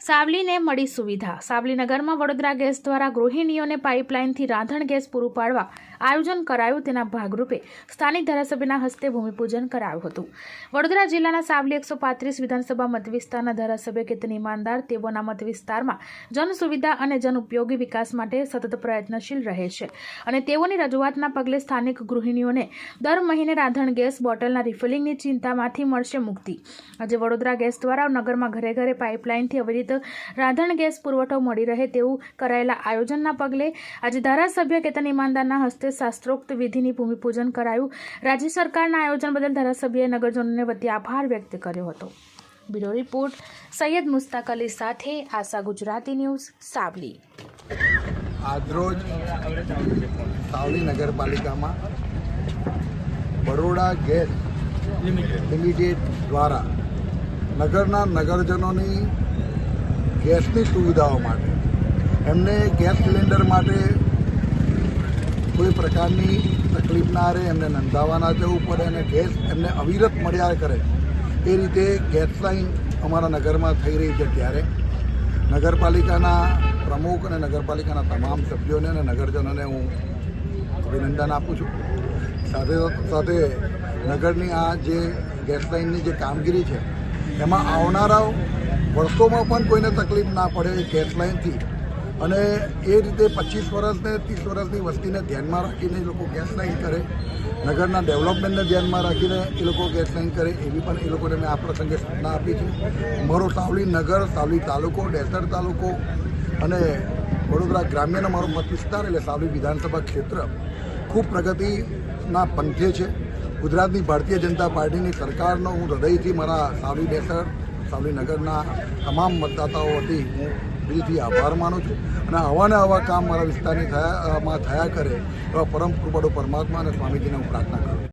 સાવલીને મળી સુવિધા. સાવલીનગરમાં વડોદરા ગેસ દ્વારા ગૃહિણીઓને પાઇપલાઇનથી રાંધણ ગેસ પૂરું પાડવા આયોજન કરાયું. તેના ભાગરૂપે સ્થાનિક ધારાસભ્યના હસ્તે ભૂમિપૂજન કરાયું હતું. વડોદરા જિલ્લાના સાવલી એકસો પાંત્રીસ વિધાનસભા મતવિસ્તારના ધારાસભ્ય કેતન ઈમાનદાર તેઓના મત વિસ્તારમાં જન સુવિધા અને જન ઉપયોગી વિકાસ માટે સતત પ્રયત્નશીલ રહે છે અને તેઓની રજૂઆતના પગલે સ્થાનિક ગૃહિણીઓને દર મહિને રાંધણ ગેસ બોટલના રિફિલિંગની ચિંતામાંથી મળશે મુક્તિ. આજે વડોદરા ગેસ દ્વારા નગરમાં ઘરે ઘરે પાઇપલાઇનથી અવિરત રાંધણ ગેસ પુરવઠો મળી રહે તેવું કરાયેલા આયોજનના પગલે આજે ધારાસભ્ય કેતન ઈમાનદારના હસ્તે શાસ્ત્રોક્ત વિધિની ભૂમિપૂજન કરાયું. રાજ્ય સરકારના આયોજન બદલ ધારાસભ્યએ નગરજનોને વતી આભાર વ્યક્ત કર્યો હતો. બ્યુરો રિપોર્ટ, સૈયદ મુસ્તાક અલી સાથે આશા ગુજરાતી ન્યૂઝ, સાવલી. આજરોજ સાવલી નગરપાલિકામાં બરોડા ગેસ લિમિટેડ દ્વારા નગરના નગરજનોની ગેસની સુવિધાઓ માટે. એમને ગેસ સિલિન્ડર માટે કોઈ પ્રકારની તકલીફ ના રહે, એમને નંદાવા જવું પડે અને ગેસ એમને અવિરત મળ્યા કરે. એ રીતે ગેસ લાઈન અમારા નગરમાં થઈ રહી છે ત્યારે. નગરપાલિકાના પ્રમુખ અને નગરપાલિકાના તમામ સભ્યોને અને નગરજનોને હું અભિનંદન આપું છું. સાથે સાથે નગરની આ જે ગેસ લાઇનની જે કામગીરી છે, એમાં આવનારા વર્ષોમાં પણ કોઈને તકલીફ ના પડે ગેસ લાઇનથી અને એ રીતે પચીસ વર્ષને ત્રીસ વર્ષની વસ્તીને ધ્યાનમાં રાખીને એ લોકો ગેસ લાઇન કરે. નગરના ડેવલપમેન્ટને ધ્યાનમાં રાખીને એ લોકો ગેસ લાઇન કરે. એવી પણ એ લોકોને મેં આ પ્રસંગે સૂચના આપી છે. મારો સાવલી નગર, સાવલી તાલુકો, ડેસર તાલુકો અને વડોદરા ગ્રામ્યનો મારો મત વિસ્તાર એટલે સાવલી વિધાનસભા ક્ષેત્ર ખૂબ પ્રગતિના પંથે છે. ગુજરાતની ભારતીય જનતા પાર્ટીની સરકારનો હું હૃદયથી મારા સાવલી ડેસર સાવલી નગરના તમામ મતદાતાઓ વતી હું દિલથી આભાર માનું છું અને આવા ને આવા કામ મારા વિસ્તારની થયા માં થયા કરે એવા પરમ કૃપાળુ પરમાત્મા અને સ્વામીજીને હું પ્રાર્થના કરું